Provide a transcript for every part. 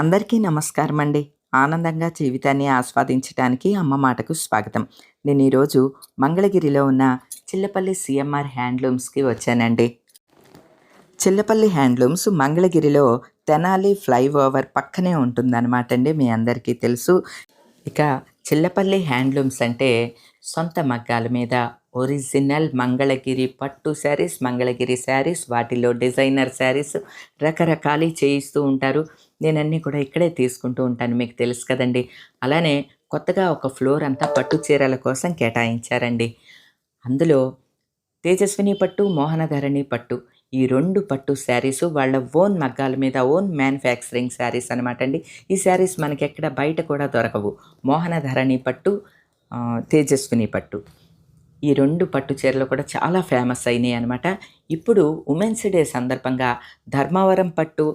అందరికీ నమస్కారం అండి ఆనందంగా జీవితాన్ని ఆస్వాదించడానికి అమ్మ మాటకు స్వాగతం. నేను ఈరోజు మంగళగిరిలో ఉన్న చిల్లపల్లి సిఎంఆర్ హ్యాండ్లూమ్స్కి వచ్చానండి. చిల్లపల్లి హ్యాండ్లూమ్స్ మంగళగిరిలో తెనాలి ఫ్లైఓవర్ పక్కనే ఉంటుందన్నమాట అండి మీ అందరికీ తెలుసు. ఇక చిల్లపల్లి హ్యాండ్లూమ్స్ అంటే సొంత మగ్గాల మీద ఒరిజినల్ మంగళగిరి పట్టు శారీస్ మంగళగిరి శారీస్ వాటిలో డిజైనర్ శారీస్ రకరకాలు చేయిస్తూ ఉంటారు. నేను అన్నీ కూడా ఇక్కడే తీసుకుంటూ ఉంటాను మీకు తెలుసు కదండి. అలానే కొత్తగా ఒక ఫ్లోర్ అంతా పట్టు చీరల కోసం కేటాయించారండి. అందులో తేజస్విని పట్టు మోహనధరణి పట్టు ఈ రెండు పట్టు శారీస్ వాళ్ళ ఓన్ మగ్గాల మీద ఓన్ మ్యానుఫ్యాక్చరింగ్ శారీస్ అనమాట అండి. ఈ శారీస్ మనకి ఎక్కడ బయట కూడా దొరకవు. మోహనధరణి పట్టు తేజస్విని పట్టు. ఈ రెండు పట్టు చీరలు కూడా చాలా ఫేమస్ అయినాయి అనమాట ఇప్పుడు ఉమెన్స్ డే సందర్భంగా ధర్మవరం పట్టు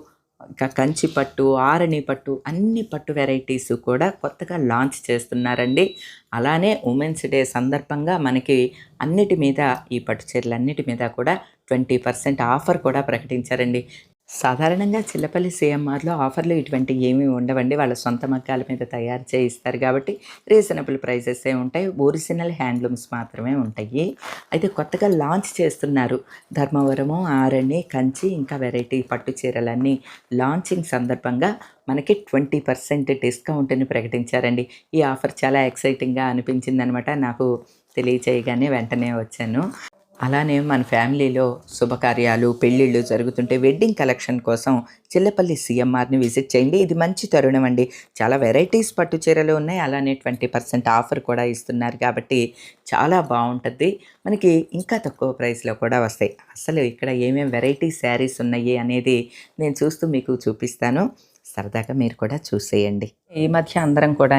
ఇంకా కంచి పట్టు ఆరణి పట్టు అన్ని పట్టు వెరైటీస్ కూడా కొత్తగా లాంచ్ చేస్తున్నారండి. అలానే ఉమెన్స్ డే సందర్భంగా మనకి అన్నిటి మీద ఈ పట్టు చీరలు అన్నిటి మీద కూడా ట్వంటీ పర్సెంట్ ఆఫర్ కూడా ప్రకటించారండి. సాధారణంగా చిల్లపల్లి సీఎంఆర్లో ఆఫర్లు ఇటువంటి ఏమీ ఉండవండి. వాళ్ళ సొంత మగ్గాల మీద తయారు చేయిస్తారు కాబట్టి రీజనబుల్ ప్రైజెస్ ఏ ఉంటాయి. ఒరిజినల్ హ్యాండ్లూమ్స్ మాత్రమే ఉంటాయి. అయితే కొత్తగా లాంచ్ చేస్తున్నారు ధర్మవరము ఆరణి కంచి ఇంకా వెరైటీ పట్టు చీరలన్నీ. లాంచింగ్ సందర్భంగా మనకి ట్వంటీ పర్సెంట్ డిస్కౌంట్ని ప్రకటించారండి. ఈ ఆఫర్ చాలా ఎక్సైటింగ్గా అనిపించింది అనమాట నాకు తెలియచేయగానే వెంటనే వచ్చాను. అలానే మన ఫ్యామిలీలో శుభకార్యాలు పెళ్ళిళ్ళు జరుగుతుంటే వెడ్డింగ్ కలెక్షన్ కోసం చిల్లపల్లి సిఎంఆర్ని విజిట్ చేయండి. ఇది మంచి తరుణం అండి. చాలా వెరైటీస్ పట్టు చీరలు ఉన్నాయి. అలానే ట్వంటీ పర్సెంట్ ఆఫర్ కూడా ఇస్తున్నారు కాబట్టి చాలా బాగుంటుంది. మనకి ఇంకా తక్కువ ప్రైస్లో కూడా వస్తాయి. అసలు ఇక్కడ ఏమేమి వెరైటీ శారీస్ ఉన్నాయి అనేది నేను చూస్తూ మీకు చూపిస్తాను. సరదాగా మీరు కూడా చూసేయండి. ఈ మధ్య అందరం కూడా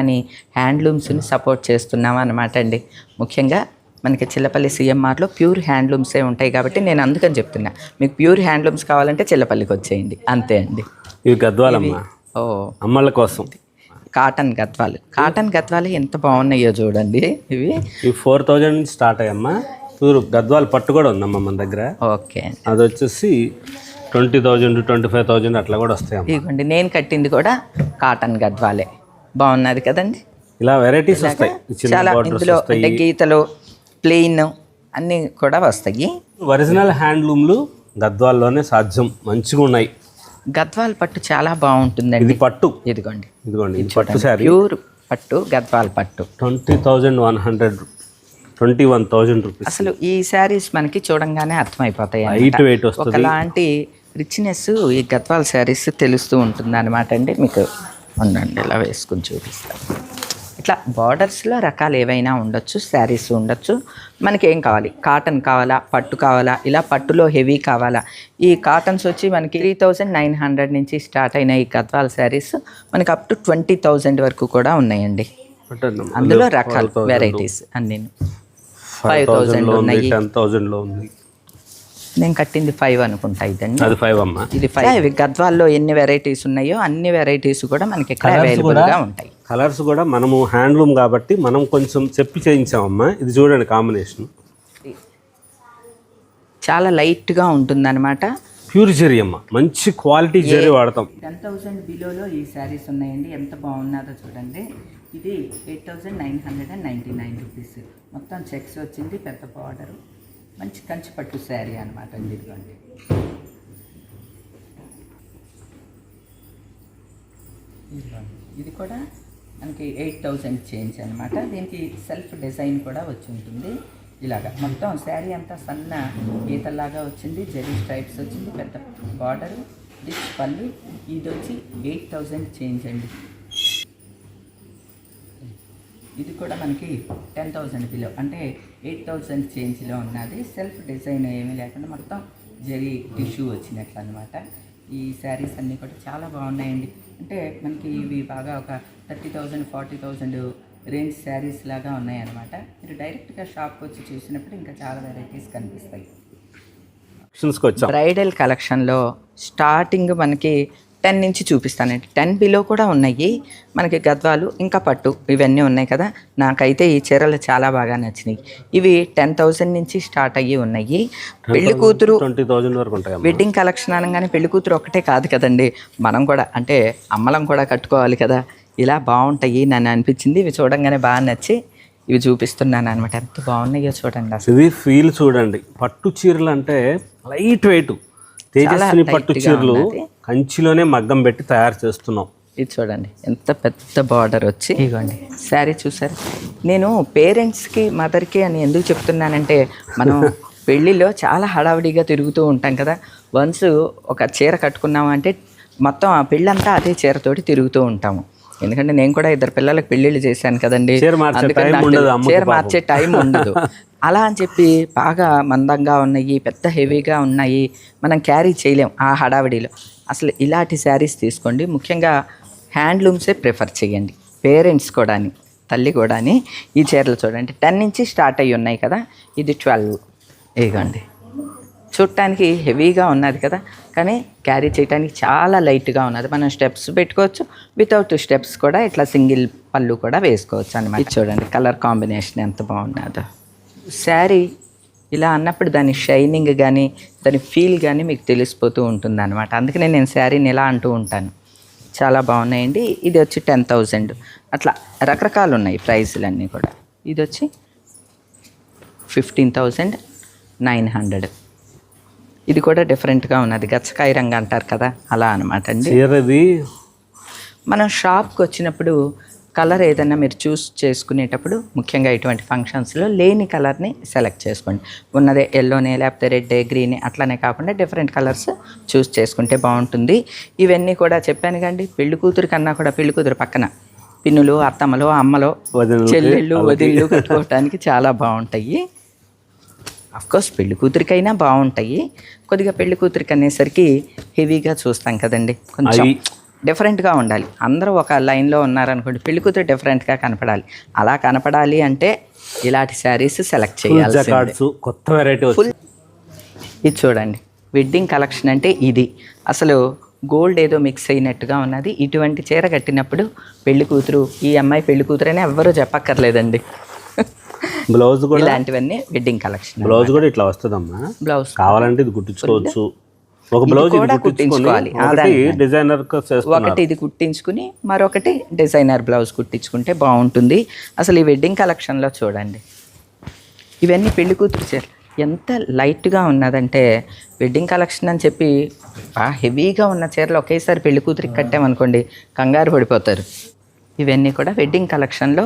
హ్యాండ్లూమ్స్ని సపోర్ట్ చేస్తున్నాం అనమాట అండి. ముఖ్యంగా మనకి చిల్లపల్లి సిఎంఆర్లో ప్యూర్ హ్యాండ్లూమ్సే ఉంటాయి కాబట్టి నేను అందుకని చెప్తున్నా. మీకు ప్యూర్ హ్యాండ్లూమ్స్ కావాలంటే చిల్లపల్లికి వచ్చేయండి. అంతే అండి. ఇవి గద్వాలమ్మ. ఓ. అమ్మల కోసం. కాటన్ గద్వాలు. కాటన్ గద్వాలు ఎంత బాగున్నాయో చూడండి. ఇవి ఇవి ఫోర్ థౌజండ్ నుంచి స్టార్ట్ అయ్యమ్మా. ప్యూర్ గద్వాల పట్టు కూడా ఉందమ్మా మన దగ్గర. ఓకే అది వచ్చేసి twenty thousand twenty five thousand అట్లా కూడా వస్తాయమ్మా ఇదిగోండి నేను కట్టింది కూడా కాటన్ గద్వాలే. బాగున్నది కదండి. ఇలా వెరైటీస్ వస్తాయి. చాలా ఇందులో వస్తాయి. గీతలు ప్లెయిన్ అన్నీ కూడా వస్తాయి. ఒరిజినల్ హ్యాండ్లూమ్లు గద్వాల్లోనే సాధ్యం. మంచిగా ఉన్నాయి. గద్వాల్ పట్టు చాలా బాగుంటుందండి. ఇది పట్టు. ఇదిగోండి. ఇదిగోండి ఇది పట్టు శారీ. ప్యూర్ పట్టు గద్వాల్ పట్టు. Twenty thousand one hundred twenty one thousand rupees. అసలు ఈ శారీస్ మనకి చూడంగానే అర్థమైపోతాయి లైట్ వెయిట్ వస్తుంది. ఒకలాంటి రిచ్నెస్ ఈ గద్వాల్ శారీస్ తెలుస్తూ ఉంటుంది అనమాట అండి. మీకు ఉండండి ఇలా వేసుకుని చూపిస్తాను. ఇట్లా బార్డర్స్లో రకాలు ఏవైనా ఉండొచ్చు శారీస్ ఉండొచ్చు. మనకి ఏం కావాలి? కాటన్ కావాలా? పట్టు కావాలా? ఇలా పట్టులో హెవీ కావాలా? ఈ కాటన్స్ వచ్చి మనకి త్రీ థౌజండ్ నైన్ హండ్రెడ్ నుంచి స్టార్ట్ అయిన ఈ గద్వాల్ శారీస్. మనకి అప్ టు ట్వంటీ థౌజండ్ వరకు కూడా ఉన్నాయండి. అందులో రకాలు వెరైటీస్ అన్ని ఫైవ్ థౌజండ్ ఉన్నాయి. టెన్ థౌజండ్లో ఉంది. నేను కట్టింది ఫైవ్ అనుకుంటా ఇదండి. అది ఫైవ్ అమ్మా? ఇది ఫైవ్ గద్వాల్లో ఎన్ని వెరైటీస్ ఉన్నాయో అన్ని వెరైటీస్ కూడా మనకి ఇక్కడ అవైలబుల్గా ఉంటాయి. కలర్స్ కూడా మనము హ్యాండ్లూమ్ కాబట్టి మనం కొంచెం చెప్పి చేయించామమ్మా. ఇది చూడండి కాంబినేషన్ చాలా లైట్గా ఉంటుందన్నమాట. ప్యూర్ జెరీ అమ్మ. మంచి క్వాలిటీ జెరీ వాడతాం. టెన్ థౌసండ్ బిలోలో ఈ శారీస్ ఉన్నాయండి. ఎంత బాగున్నదో చూడండి. ఇది eight thousand nine hundred and ninety nine rupees మొత్తం చెక్స్ వచ్చింది పెద్ద బార్డర్ మంచి కంచి పట్టు శారీ అనమాట అండి ఇదిగోండి. ఇది కూడా మనకి ఎయిట్ థౌజండ్ చేంజ్ అనమాట దీనికి సెల్ఫ్ డిజైన్ కూడా వచ్చి ఉంటుంది. ఇలాగా మొత్తం శారీ అంతా సన్న గీతల్లాగా వచ్చింది జరీ స్ట్రైప్స్ వచ్చింది పెద్ద బార్డర్ రిచ్ పళ్ళు. ఇది వచ్చి ఎయిట్ థౌజండ్ చేంజ్ అండి. ఇది కూడా మనకి టెన్ థౌజండ్ బిలో అంటే ఎయిట్ థౌజండ్ చేంజ్లో ఉన్నది. సెల్ఫ్ డిజైన్ ఏమీ లేకుండా మొత్తం జరీ టిష్యూ వచ్చినట్లు అనమాట ఈ శారీస్ అన్నీ కూడా చాలా బాగున్నాయండి. అంటే మనకి ఇవి బాగా ఒక thirty thousand forty thousand range saris లాగా ఉన్నాయన్నమాట. మీరు డైరెక్ట్గా షాప్కి వచ్చి చూసినప్పుడు ఇంకా చాలా వెరైటీస్ కనిపిస్తాయి. బ్రైడల్ కలెక్షన్లో స్టార్టింగ్ మనకి టెన్ నుంచి చూపిస్తానండి టెన్ బిలో కూడా ఉన్నాయి. మనకి గద్వాలు ఇంకా పట్టు ఇవన్నీ ఉన్నాయి కదా. నాకైతే ఈ చీరలు చాలా బాగా నచ్చినాయి. ఇవి టెన్ థౌజండ్ నుంచి స్టార్ట్ అయ్యి ఉన్నాయి. పెళ్ళి కూతురు వెడ్డింగ్ కలెక్షన్ అనగానే పెళ్ళి కూతురు ఒకటే కాదు కదండి. మనం కూడా అంటే అమ్మలం కూడా కట్టుకోవాలి కదా. ఇలా బాగుంటాయి నన్ను అనిపించింది. ఇవి చూడంగానే బాగా నచ్చి ఇవి చూపిస్తున్నాను అనమాట ఎంత బాగున్నాయో చూడండి అసలు. ఇది ఫీల్ చూడండి. పట్టు చీరలు అంటే లైట్ వెయిట్. తేజస్విని పట్టు చీరలు. కంచిలోనే మగ్గం పెట్టి తయారు చేస్తున్నాం. ఇది చూడండి ఎంత పెద్ద బార్డర్ వచ్చి. ఇగోండి శారీ చూసారు? నేను పేరెంట్స్కి మదర్కి అని ఎందుకు చెప్తున్నానంటే మనం పెళ్ళిలో చాలా హడావిడిగా తిరుగుతూ ఉంటాం కదా. వన్స్ ఒక చీర కట్టుకున్నాము అంటే మొత్తం ఆ పెళ్ళంతా అదే చీరతోటి తిరుగుతూ ఉంటాము. ఎందుకంటే నేను కూడా ఇద్దరు పిల్లలకు పెళ్ళిళ్ళు చేశాను కదండి. చీర మార్చే టైం ఉండదు అలా అని చెప్పి బాగా మందంగా ఉన్నాయి పెద్ద హెవీగా ఉన్నాయి. మనం క్యారీ చేయలేం ఆ హడావిడిలో. అసలు ఇలాంటి శారీస్ తీసుకోండి. ముఖ్యంగా హ్యాండ్లూమ్సే ప్రిఫర్ చేయండి. పేరెంట్స్ కూడాని తల్లి కూడాని ఈ చీరలు చూడండి. టెన్ నుంచి స్టార్ట్ అయ్యి ఉన్నాయి కదా ఇది ట్వెల్వ్. ఇగోండి చూడటానికి హెవీగా ఉన్నది కదా. కానీ క్యారీ చేయడానికి చాలా లైట్గా ఉన్నది. మనం స్టెప్స్ పెట్టుకోవచ్చు. వితౌట్ స్టెప్స్ కూడా ఇట్లా సింగిల్ పళ్ళు కూడా వేసుకోవచ్చు అనమాట చూడండి కలర్ కాంబినేషన్ ఎంత బాగున్నదో. శారీ ఇలా అన్నప్పుడు దాని షైనింగ్ కానీ దాని ఫీల్ కానీ మీకు తెలిసిపోతూ ఉంటుంది అనమాట అందుకనే నేను శారీని ఇలా అంటూ ఉంటాను. చాలా బాగున్నాయండి. ఇది వచ్చి టెన్ థౌజండ్. అట్లా రకరకాలు ఉన్నాయి ప్రైజులన్నీ కూడా. ఇది వచ్చి ఫిఫ్టీన్ థౌజండ్ నైన్ హండ్రెడ్. ఇది కూడా డిఫరెంట్గా ఉన్నది. గచ్చకాయ రంగు అంటారు కదా అలా అనమాట అండి. చీరది? మనం షాప్కి వచ్చినప్పుడు కలర్ ఏదైనా మీరు చూస్ చేసుకునేటప్పుడు ముఖ్యంగా ఇటువంటి ఫంక్షన్స్లో లేని కలర్ని సెలెక్ట్ చేసుకోండి. ఉన్నదే ఎల్లోనే లేకపోతే రెడ్ గ్రీన్ అట్లనే కాకుండా డిఫరెంట్ కలర్స్ చూస్ చేసుకుంటే బాగుంటుంది. ఇవన్నీ కూడా చెప్పాను కండి పెళ్ళి కూతురు కన్నా కూడా పెళ్ళి కూతురు పక్కన పిన్నులు అత్తమ్మలు అమ్మలో చెల్లెళ్ళు. వదిళ్ళు కట్టుకోవటానికి చాలా బాగుంటాయి. కోర్స్ పెళ్ళి కూతురికైనా బాగుంటాయి కొద్దిగా పెళ్ళి కూతురికి అనేసరికి హెవీగా చూస్తాం కదండి. కొంచెం డిఫరెంట్గా ఉండాలి. అందరూ ఒక లైన్లో ఉన్నారనుకోండి పెళ్ళి కూతురు డిఫరెంట్గా కనపడాలి. అలా కనపడాలి అంటే ఇలాంటి శారీస్ సెలెక్ట్ చేయాలి కొత్త వెరైటీ వచ్చి. ఇది చూడండి. వెడ్డింగ్ కలెక్షన్ అంటే ఇది. అసలు గోల్డ్ ఏదో మిక్స్ అయినట్టుగా ఉన్నది. ఇటువంటి చీర కట్టినప్పుడు పెళ్ళి కూతురు ఈ అమ్మాయి పెళ్ళి కూతురు అని ఎవ్వరూ చెప్పక్కర్లేదండి. బ్లౌజ్ కూడా ఇలాంటివన్నీ వెడ్డింగ్ కలెక్షన్ బ్లౌజ్ కూడా ఇట్లా వస్తుందమ్మా. బ్లౌజ్ కావాలంటే ఇది కుట్టించుకోవచ్చు. ఒక బ్లౌజ్ కుట్టించుకోవాలి. డిజైనర్ ఒకటి ఇది కుట్టించుకుని మరొకటి డిజైనర్ బ్లౌజ్ కుట్టించుకుంటే బాగుంటుంది. అసలు ఈ వెడ్డింగ్ కలెక్షన్లో చూడండి. ఇవన్నీ పెళ్ళి కూతురు చీర ఎంత లైట్గా ఉన్నదంటే వెడ్డింగ్ కలెక్షన్ అని చెప్పి హెవీగా ఉన్న చీరలు ఒకేసారి పెళ్ళి కూతురికి కట్టామనుకోండి కంగారు పడిపోతారు. ఇవన్నీ కూడా వెడ్డింగ్ కలెక్షన్లో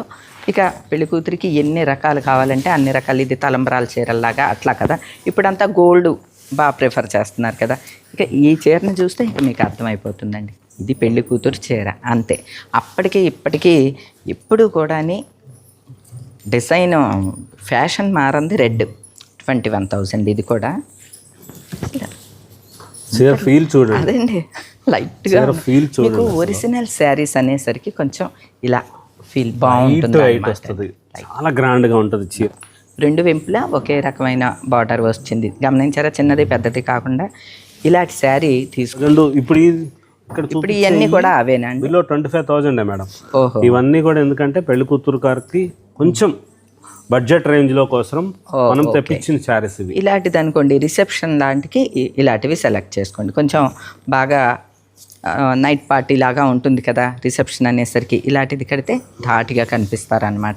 ఇక పెళ్ళి కూతురికి ఎన్ని రకాలు కావాలంటే అన్ని రకాలు ఇది తలంబరాల చీరల్లాగా అట్లా కదా. ఇప్పుడంతా గోల్డ్ బాగా ప్రిఫర్ చేస్తున్నారు కదా. ఇక ఈ చీరని చూస్తే ఇక మీకు అర్థమైపోతుందండి. ఇది పెళ్ళి కూతురు చీర అంతే. అప్పటికి ఇప్పటికీ ఇప్పుడు కూడాని డిజైన్ ఫ్యాషన్ మారంది రెడ్ ట్వంటీ వన్ థౌజండ్ ఇది కూడా. ఫీల్ చూడండి. అదండి. లైట్గా ఫీల్ చూడండి ఒరిజినల్ శారీస్ అనేసరికి కొంచెం ఇలా ఫీల్ బాగుంటుంది. వస్తుంది. చాలా గ్రాండ్గా ఉంటుంది చీర. రెండు వెంపులా ఒకే రకమైన బార్డర్ వచ్చింది. గమనించారా? చిన్నది పెద్దది కాకుండా ఇలాంటి శారీ తీసుకు రెండు ఇప్పుడు ఇప్పుడు ఇవన్నీ కూడా అవేనండి. Below twenty five thousand madam. ఓహో. ఇవన్నీ కూడా ఎందుకంటే పెళ్ళి కూతురు గారికి కొంచెం బడ్జెట్ రేంజ్లో కోసం మనం. తెప్పించిన శారీస్ ఇవి. ఇలాంటిది అనుకోండి రిసెప్షన్ లాంటికి ఇలాంటివి సెలెక్ట్ చేసుకోండి. కొంచెం బాగా నైట్ పార్టీ లాగా ఉంటుంది కదా రిసెప్షన్ అనేసరికి ఇలాంటిది కడితే ధాటిగా కనిపిస్తారనమాట.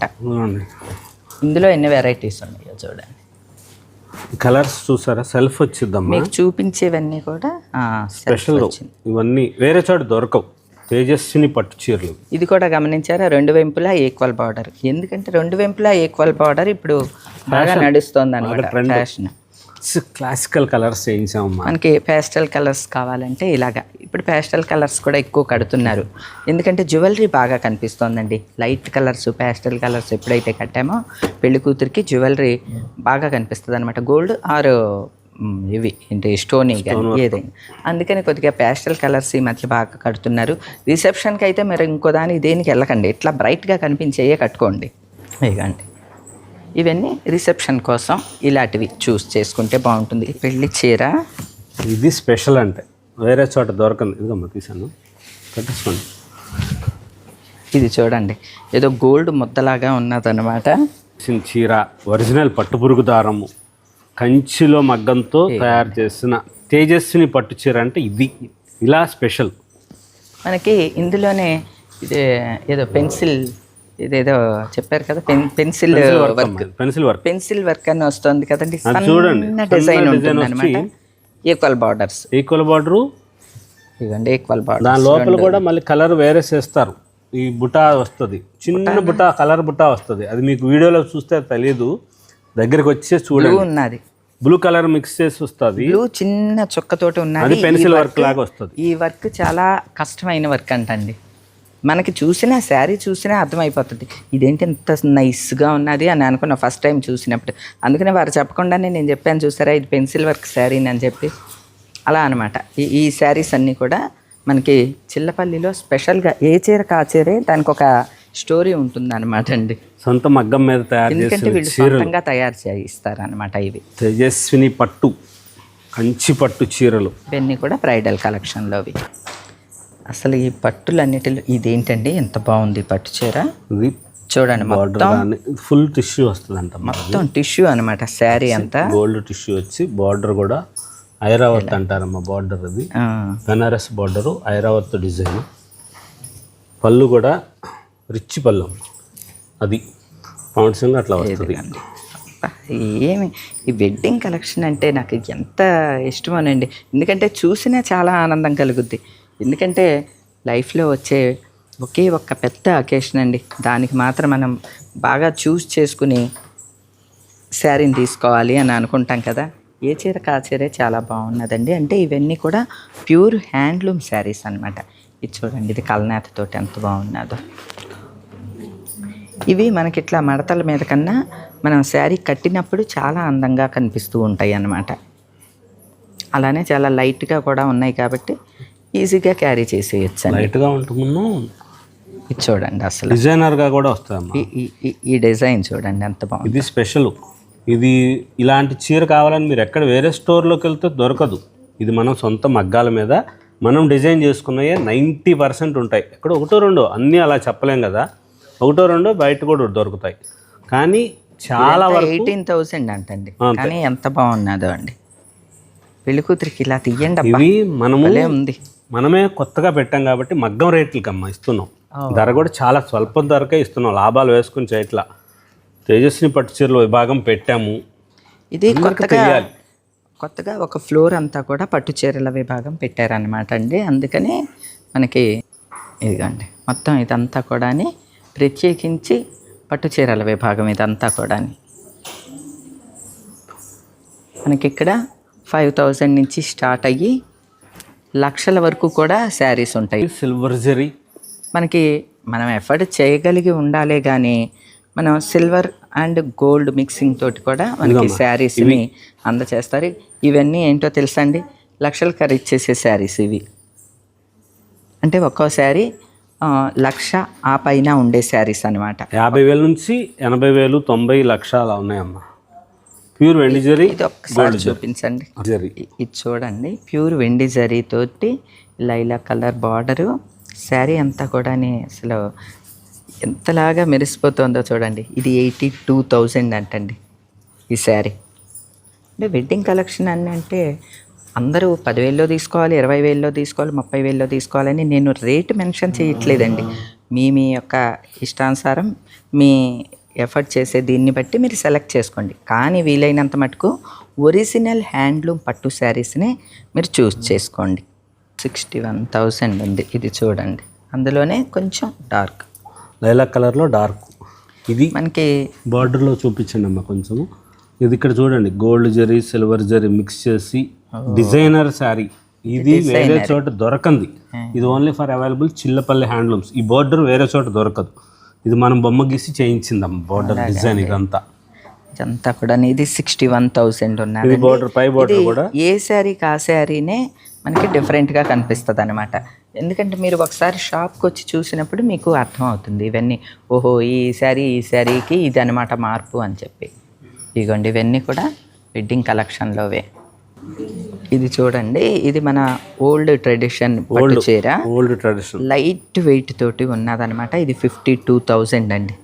ఇందులో ఎన్ని వెరైటీస్ ఉన్నాయో చూడండి. కలర్స్ చూసారా? సెల్ఫ్ వచ్చిద్దమ్మా మీకు చూపించేవన్నీ కూడా స్పెషల్. ఇవన్నీ వేరే చోట దొరకవు. తేజస్విని పట్టు చీరలు. ఇది కూడా గమనించారా? రెండు వైపులా ఈక్వల్ బార్డర్ ఎందుకంటే రెండు వైపులా ఈక్వల్ బార్డర్ ఇప్పుడు బాగా నడుస్తుంది అనమాట trend. ఫ్యాషన్ క్లాసికల్ కలర్స్ చేయించామమ్మా మనకి పేస్టల్ కలర్స్ కావాలంటే ఇలాగా. ఇప్పుడు పేస్టల్ కలర్స్ కూడా ఎక్కువ కడుతున్నారు. ఎందుకంటే జ్యువెలరీ బాగా కనిపిస్తోందండి. లైట్ కలర్స్ పేస్టల్ కలర్స్ ఎప్పుడైతే కట్టామో పెళ్ళి కూతురికి జ్యువెలరీ బాగా కనిపిస్తుంది అనమాట గోల్డ్ ఆర్ ఇవి ఏంటి స్టోనీ కానీ ఏదైనా. అందుకని కొద్దిగా పేస్టల్ కలర్స్ ఈ మధ్య బాగా కడుతున్నారు. రిసెప్షన్కి అయితే మీరు ఇంకో దానికి దేనికి వెళ్ళకండి. ఇట్లా బ్రైట్గా కనిపించేయే కట్టుకోండి. ఇవ్వండి ఇవన్నీ రిసెప్షన్ కోసం ఇలాంటివి చూస్ చేసుకుంటే బాగుంటుంది. పెళ్ళి చీర. ఇది స్పెషల్ అంటే. వేరే చోట దొరకంది. ఇదిగమ్మా తీసాను కట్టేసుకోండి ఇది చూడండి. ఏదో గోల్డ్ ముద్దలాగా ఉన్నదన్నమాట. చీర ఒరిజినల్ పట్టుపురుగు దారము. కంచిలో మగ్గంతో తయారు చేసిన తేజస్విని పట్టు చీర అంటే ఇది. ఇలా స్పెషల్. మనకి ఇందులోనే ఇది ఏదో పెన్సిల్ ఇదేదో చెప్పారు కదా pen pencil work pencil work. Pencil work అని వస్తుంది కదండి చూడండి. డిజైన్ ఉంటుంది అనమాట ఈక్వల్ బార్డర్స్ ఈక్వల్ బార్డరు ఇదిగోండి ఈక్వల్ బార్డర్ దాని లోపల కూడా మళ్ళీ కలర్ వేరే చేస్తారు. ఈ బుటా వస్తుంది. చిన్న బుటా కలర్ బుటా వస్తుంది. అది మీకు వీడియోలో చూస్తే తెలియదు దగ్గరికి వచ్చే చూడండి. ఉన్నది. బ్లూ కలర్ మిక్స్ చేసి వస్తుంది. బ్లూ చిన్న చుక్కతోటి ఉన్నది. పెన్సిల్ వర్క్ లాగా వస్తుంది. ఈ వర్క్ చాలా కష్టమైన వర్క్ అంటండి. మనకి చూసినా శారీ చూసినా అర్థమైపోతుంది. ఇదేంటి ఇంత నైస్గా ఉన్నది? అని అనుకున్నా ఫస్ట్ టైం చూసినప్పుడు. అందుకనే వారు చెప్పకుండానే నేను చెప్పాను చూసారా? ఇది పెన్సిల్ వర్క్ శారీ అని చెప్పి. అలా అనమాట. ఈ ఈ శారీస్ అన్నీ కూడా మనకి చిల్లపల్లిలో స్పెషల్గా ఏ చీర కా చీరే దానికి ఒక స్టోరీ ఉంటుంది అనమాట అండి. సొంత మగ్గం మీద తయారు ఎందుకంటే వీళ్ళు సొంతంగా తయారు చేయిస్తారనమాట ఇవి. తేజస్విని పట్టు కంచి పట్టు చీరలు. ఇవన్నీ కూడా బ్రైడల్ కలెక్షన్లోవి అసలు ఈ పట్టులన్నిటిలో ఇదేంటండి? ఎంత బాగుంది పట్టు చీర? చూడండి మొత్తం ఫుల్ టిష్యూ వస్తుంది అంట మొత్తం టిష్యూ అనమాట శారీ అంతా. గోల్డ్ టిష్యూ వచ్చి బార్డర్ కూడా ఐరావత్ అంటారమ్మా బార్డర్ అది. బెనారస్ బార్డరు ఐరావత్ డిజైన్ పళ్ళు కూడా రిచ్ పళ్ళు. అది పౌండ్సింగ్ అట్లా వస్తుంది. ఏమి? ఈ వెడ్డింగ్ కలెక్షన్ అంటే నాకు ఎంత ఇష్టమోనండి. ఎందుకంటే చూసినా చాలా ఆనందం కలుగుద్ది. ఎందుకంటే లైఫ్లో వచ్చే ఒకే ఒక్క పెద్ద అకేషన్ అండి. దానికి మాత్రం మనం బాగా చూస్ చేసుకుని శారీని తీసుకోవాలి అని అనుకుంటాం కదా. ఏ చీర కా చీరే చాలా బాగున్నదండి. అంటే ఇవన్నీ కూడా ప్యూర్ హ్యాండ్లూమ్ శారీస్ అన్నమాట. ఇది చూడండి ఇది కలనేతతోటి ఎంత బాగున్నదో. ఇవి మనకి ఇట్లా మడతల మీద కన్నా మనం శారీ కట్టినప్పుడు చాలా అందంగా కనిపిస్తూ ఉంటాయి అన్నమాట. అలానే చాలా లైట్గా కూడా ఉన్నాయి కాబట్టి ఈజీగా క్యారీ చేసేయచ్చు లైట్గా ఉంటున్నాను ఇది చూడండి అసలు. డిజైనర్గా కూడా వస్తాయమ్మా. ఈ- డిజైన్ చూడండి ఎంత బాగుంది. ఇది స్పెషల్. ఇది ఇలాంటి చీర కావాలని మీరు ఎక్కడ వేరే స్టోర్లోకి వెళ్తే దొరకదు. ఇది మనం సొంత మగ్గాల మీద మనం డిజైన్ చేసుకున్నయే నైంటీ పర్సెంట్ ఉంటాయి. ఎక్కడ ఒకటో రెండో అన్నీ అలా చెప్పలేం కదా. ఒకటో రెండో బయట కూడా దొరుకుతాయి. కానీ చాలా వరకు ఎయిటీన్ థౌసండ్ అంటండి. కానీ ఎంత బాగున్నదో అండి. పెళ్ళి కూతురికి ఇలా తీయండి ఇవి మనము ఉంది. మనమే కొత్తగా పెట్టాం కాబట్టి మగ్గం రేట్లకి అమ్మ ఇస్తున్నాం ధర కూడా చాలా స్వల్ప ధరకే ఇస్తున్నాం. లాభాలు వేసుకుని చేయట్లా. తేజస్విని పట్టు చీరల విభాగం పెట్టాము. ఇది కొత్తగా. కొత్తగా ఒక ఫ్లోర్ అంతా కూడా పట్టు చీరల విభాగం పెట్టారనమాట అండి. అందుకని మనకి ఇదిగోండి మొత్తం ఇదంతా కూడా ప్రత్యేకించి పట్టు చీరల విభాగం ఇదంతా కూడా మనకి ఇక్కడ ఫైవ్ థౌజండ్ నుంచి స్టార్ట్ అయ్యి లక్షల వరకు కూడా శారీస్ ఉంటాయి. సిల్వర్ జరీ మనకి మనం ఎఫర్ట్ చేయగలిగి ఉండాలే కానీ మనం సిల్వర్ అండ్ గోల్డ్ మిక్సింగ్ తోటి కూడా మనకి శారీస్ని అందచేస్తారు. ఇవన్నీ ఏంటో తెలుసా అండి లక్షలు ఖరీదు చేసే శారీస్ ఇవి. అంటే ఒక్కో శారీ లక్ష ఆ పైన ఉండే శారీస్ అనమాట యాభై వేల నుంచి ఎనభై వేలు తొంభై లక్ష అలా ఉన్నాయమ్మా. ప్యూర్ వెండి జరీ ఇది ఒక్కసారి చూపించండి. జరీ. ఇది చూడండి ప్యూర్ వెండి జరీతోటి లైలా కలర్ బార్డరు. శారీ అంతా కూడా అసలు ఎంతలాగా మెరిసిపోతుందో చూడండి. ఇది ఎయిటీ టూ థౌజండ్ అంటండి ఈ శారీ. అంటే వెడ్డింగ్ కలెక్షన్ అని అంటే అందరూ పదివేల్లో తీసుకోవాలి ఇరవై వేల్లో తీసుకోవాలి ముప్పై వేల్లో తీసుకోవాలని నేను రేట్ మెన్షన్ చేయట్లేదండి. మీ మీ యొక్క ఇష్టానుసారం మీ ఎఫర్ట్ చేసే దీన్ని బట్టి మీరు సెలెక్ట్ చేసుకోండి. కానీ వీలైనంత మటుకు ఒరిజినల్ హ్యాండ్లూమ్ పట్టు శారీస్ని మీరు చూస్ చేసుకోండి. సిక్స్టీ వన్ థౌజండ్ ఉంది ఇది చూడండి. అందులోనే కొంచెం డార్క్. లైలా కలర్లో డార్క్. ఇది మనకి బార్డర్లో చూపించండి అమ్మా కొంచెము ఇది ఇక్కడ చూడండి. Gold zari silver zari mix చేసి డిజైనర్ శారీ. ఇది వేరే చోట దొరకంది. ఇది only for available Chillapalli handlooms. ఈ బార్డర్ వేరే చోట దొరకదు. ఇది మనం బొమ్మ గీసి చేయించిందమ్మ బార్డర్ డిజైన్ ఇదంతా. ఇదంతా కూడా ఇది సిక్స్టీ వన్ థౌజండ్ ఉన్నది బార్డర్ పై బార్డర్ కూడా? ఏ శారీకి ఆ శారీనే మనకి డిఫరెంట్గా కనిపిస్తుంది అనమాట ఎందుకంటే మీరు ఒకసారి షాప్కి వచ్చి చూసినప్పుడు మీకు అర్థం అవుతుంది ఇవన్నీ ఓహో ఈ శారీ ఈ శారీకి ఇది అనమాట మార్పు అని చెప్పి. ఇదిగోండి ఇవన్నీ కూడా వెడ్డింగ్ కలెక్షన్లోవే ఇది చూడండి ఇది మన ఓల్డ్ ట్రెడిషన్ పట్టు చీర. Old tradition. లైట్ వెయిట్ తోటి ఉన్నదనమాట ఇది ఫిఫ్టీ టూ థౌజండ్ అండి.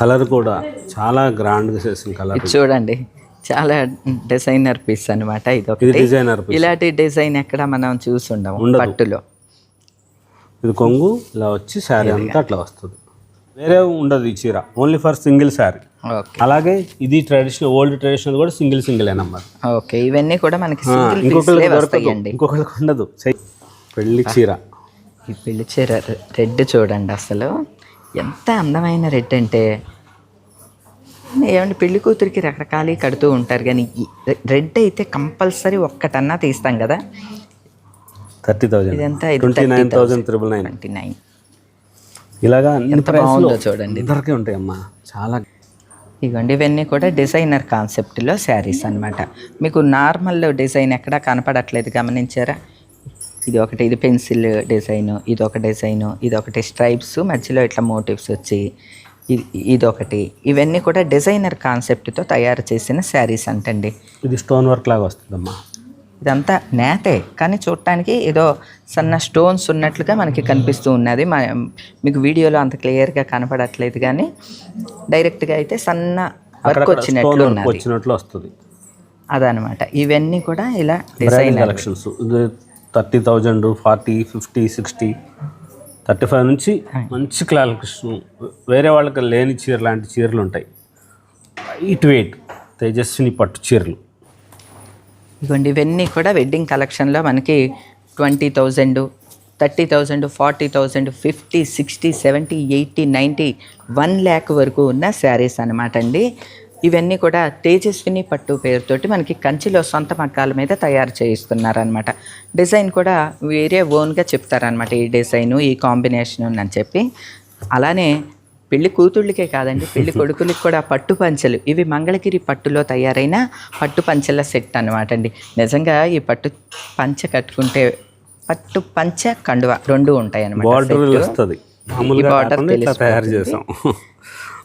కలర్ కూడా చాలా గ్రాండ్గా చేసిన కలర్ ఇది చూడండి చాలా డిజైనర్ పీస్ అనమాట ఇది ఒకటి. డిజైనర్ ఇలాంటి డిజైన్ ఎక్కడ మనం చూసుండము. పట్టులో. ఇది కొంగు ఇలా వచ్చి శారీ అంతా అట్లా వస్తుంది. వేరే ఉండదు ఈ చీర. ఓన్లీ ఫర్ సింగిల్ శారీ అలాగే ఇది ట్రెడిషనల్ ఓల్డ్ ట్రెడిషనల్ కూడా సింగిల్ సింగిల్ అన్నమాట ఓకే ఇవన్నీ కూడా మనకి ఇంకొకరికి దొరకదు. ఇంకొకరికి ఉండదు. పెళ్ళి చీర. ఈ పెళ్ళి చీర రెడ్ చూడండి అసలు. ఎంత అందమైన రెడ్ అంటే. ఏమంటే పెళ్ళి కూతురికి రకరకాలు కడుతూ ఉంటారు కానీ రెడ్ అయితే కంపల్సరీ ఒక్కటన్నా తీస్తాం కదా. Thirty thousand. ఇదంతా ఇది twenty nine thousand triple nine twenty nine. ఇలాగా ఎంత బాగుందో చూడండి అందరికీ ఉంటాయి అమ్మా చాలా ఇగోండి ఇవన్నీ కూడా డిజైనర్ కాన్సెప్ట్లో శారీస్ అన్నమాట. మీకు నార్మల్ డిజైన్ ఎక్కడ కనపడట్లేదు గమనించారా? ఇది ఒకటి ఇది పెన్సిల్ డిజైన్ ఇది ఒక డిజైన్ ఇది ఒకటి స్ట్రైప్స్ మధ్యలో ఇట్లా మోటివ్స్ వచ్చి ఇది ఇదొకటి ఇవన్నీ కూడా డిజైనర్ కాన్సెప్ట్తో తయారు చేసిన శారీస్ అంటండి. ఇది స్టోన్ వర్క్ లాగా వస్తుందమ్మా. ఇదంతా నేతే. కానీ చూడటానికి ఏదో సన్న స్టోన్స్ ఉన్నట్లుగా మనకి కనిపిస్తూ ఉన్నది. మీకు వీడియోలో అంత క్లియర్గా కనపడట్లేదు కానీ డైరెక్ట్గా అయితే సన్న వర్క్ వచ్చినట్లు వచ్చినట్లు వస్తుంది. అదనమాట. ఇవన్నీ కూడా ఇలా design collections thirty thousand forty fifty sixty thirty five నుంచి మంచి కలెక్షన్. వేరే వాళ్ళకి లేని చీర లాంటి చీరలు ఉంటాయి. లైట్ వెయిట్ తేజస్విని పట్టు చీరలు. ఇదిగోండి ఇవన్నీ కూడా వెడ్డింగ్ కలెక్షన్లో మనకి twenty thousand thirty thousand forty thousand fifty sixty seventy eighty ninety one lakh వరకు ఉన్న శారీస్ అనమాట అండి. ఇవన్నీ కూడా తేజస్విని పట్టు పేరుతోటి మనకి కంచిలో సొంత మగ్గాల మీద తయారు చేయిస్తున్నారనమాట డిజైన్ కూడా వేరే ఓన్గా చెప్తారనమాట ఈ డిజైను ఈ కాంబినేషన్ అని చెప్పి. అలానే పెళ్ళి కూతుళ్ళకే కాదండి పెళ్ళి కొడుకులకి కూడా పట్టు పంచలు. ఇవి మంగళగిరి పట్టులో తయారైన పట్టు పంచల సెట్ అనమాట అండి. నిజంగా ఈ పట్టు పంచ కట్టుకుంటే పట్టు పంచ కండువ రెండు ఉంటాయి అనమాట ఇట్లా తయారు చేసాం.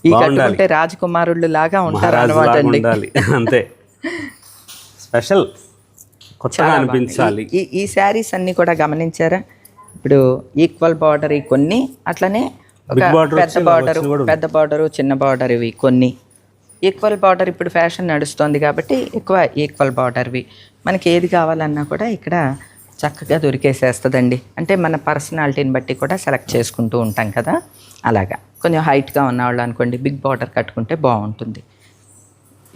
ఈ కట్టుకుంటే రాజకుమారుళ్ళు లాగా ఉంటారు అనమాట అండి. అంతే. స్పెషల్. కొత్తగా అనిపించాలి. ఈ ఈ శారీస్ అన్ని కూడా గమనించారా? ఇప్పుడు ఈక్వల్ బార్డర్ ఈ కొన్ని అట్లనే పెద్ద బార్డర్ పెద్ద బార్డర్ చిన్న బార్డర్ ఇవి కొన్ని. ఈక్వల్ బార్డర్ ఇప్పుడు ఫ్యాషన్ నడుస్తుంది కాబట్టి ఎక్కువ ఈక్వల్ బార్డర్వి మనకి ఏది కావాలన్నా కూడా ఇక్కడ చక్కగా దొరికేసేస్తుందండి. అంటే మన పర్సనాలిటీని బట్టి కూడా సెలెక్ట్ చేసుకుంటూ ఉంటాం కదా. అలాగా. కొంచెం హైట్గా ఉన్నవాళ్ళు అనుకోండి బిగ్ బార్డర్ కట్టుకుంటే బాగుంటుంది.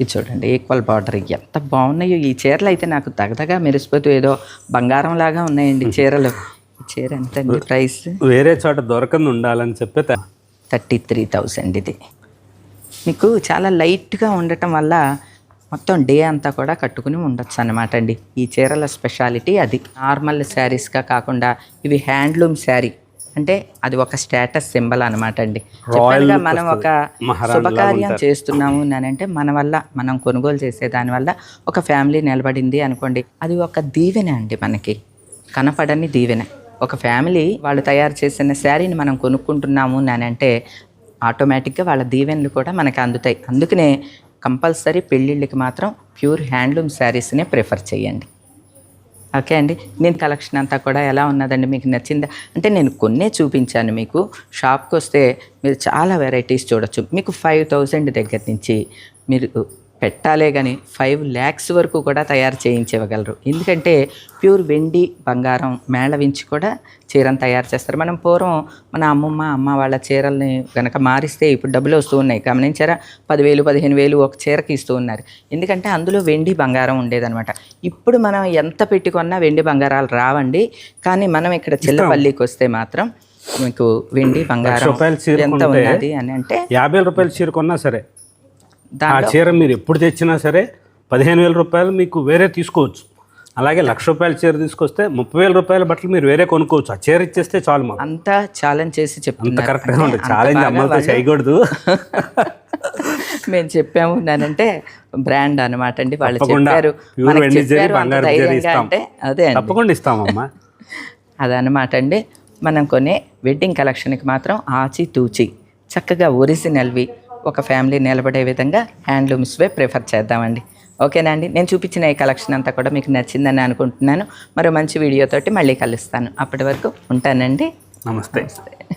ఇది చూడండి ఈక్వల్ బార్డర్ ఎంత బాగున్నాయో. ఈ చీరలు అయితే నాకు దగదగా మెరిసిపోతూ ఏదో బంగారం లాగా ఉన్నాయండి చీరలు. చీర ఎంత అండి ప్రైస్. వేరే చోట దొరకంది ఉండాలని చెప్పి థర్టీ త్రీ థౌజండ్ ఇది. మీకు చాలా లైట్గా ఉండటం వల్ల మొత్తం డే అంతా కూడా కట్టుకుని ఉండొచ్చు అనమాట అండి. ఈ చీరల స్పెషాలిటీ అది. నార్మల్ శారీస్గా కాకుండా ఇవి హ్యాండ్లూమ్ శారీ. అంటే అది ఒక స్టేటస్ సింబల్ అనమాట అండి. చెప్పానుగా మనం ఒక శుభకార్యం చేస్తున్నాము అని అంటే మన వల్ల మనం కొనుగోలు చేసే దాని వల్ల ఒక ఫ్యామిలీ నిలబడింది అనుకోండి. అది ఒక దీవెన అండి మనకి. కనపడని దీవెన. ఒక ఫ్యామిలీ వాళ్ళు తయారు చేసిన శారీని మనం కొనుక్కుంటున్నాము అని అంటే ఆటోమేటిక్గా వాళ్ళ దీవెనలు కూడా మనకి అందుతాయి. అందుకనే కంపల్సరీ పెళ్ళిళ్ళకి మాత్రం ప్యూర్ హ్యాండ్లూమ్ శారీస్నే ప్రిఫర్ చేయండి. ఓకే అండి? నేను కలెక్షన్ అంతా కూడా ఎలా ఉన్నదండి? మీకు నచ్చిందా? అంటే నేను కొన్నే చూపించాను మీకు. షాప్కి వస్తే మీరు చాలా వెరైటీస్ చూడొచ్చు. మీకు ఫైవ్ థౌజండ్ దగ్గర నుంచి మీరు పెట్టాలే కానీ ఫైవ్ ల్యాక్స్ వరకు కూడా తయారు చేయించగలరు ఎందుకంటే ప్యూర్ వెండి బంగారం మేళవించి కూడా చీరను తయారు చేస్తారు. మనం పూర్వం మన అమ్మమ్మ అమ్మ వాళ్ళ చీరల్ని కనుక మారిస్తే ఇప్పుడు డబ్బులు వస్తూ ఉన్నాయి. గమనించారా? పదివేలు పదిహేను వేలు ఒక చీరకి ఇస్తూ ఉన్నారు. ఎందుకంటే అందులో వెండి బంగారం ఉండేదన్నమాట. ఇప్పుడు మనం ఎంత పెట్టుకున్నా వెండి బంగారాలు రావండి. కానీ మనం ఇక్కడ చిల్లపల్లికి వస్తే మాత్రం మీకు వెండి బంగారం రూపాయల చీర ఎంత ఉన్నది అని అంటే యాభై రూపాయల చీర కొన్నా సరే ఆ చీర మీరు ఎప్పుడు తెచ్చినా సరే పదిహేను వేల రూపాయలు మీకు వేరే తీసుకోవచ్చు. అలాగే లక్ష రూపాయల చీర తీసుకొస్తే ముప్పై వేల రూపాయల బట్టలు మీరు వేరే కొనుక్కోవచ్చు. ఆ చీర ఇచ్చేస్తే చాలు మాకు. అంతా ఛాలెంజ్ చేసి చెప్తున్నారు. కరెక్ట్గా ఉంటుంది ఛాలెంజ్ వాళ్ళు- చేయకూడదు. మేము చెప్పాము అంటే బ్రాండ్ అనమాట అండి వాళ్ళు చెప్పారు. అంటే అదే తప్పకుండా ఇస్తామమ్మా. అదనమాట అండి. మనం కొనే వెడ్డింగ్ కలెక్షన్కి మాత్రం ఆచి తూచి చక్కగా ఒరిజినల్వి ఒక ఫ్యామిలీ నిలబడే విధంగా హ్యాండ్లూమ్స్వే ప్రిఫర్ చేద్దామండి. ఓకేనా అండి? నేను చూపించిన ఈ కలెక్షన్ అంతా కూడా మీకు నచ్చిందని అనుకుంటున్నాను. మరో మంచి వీడియోతోటి మళ్ళీ కలుస్తాను. అప్పటి వరకు ఉంటానండి. నమస్తే. నమస్తే.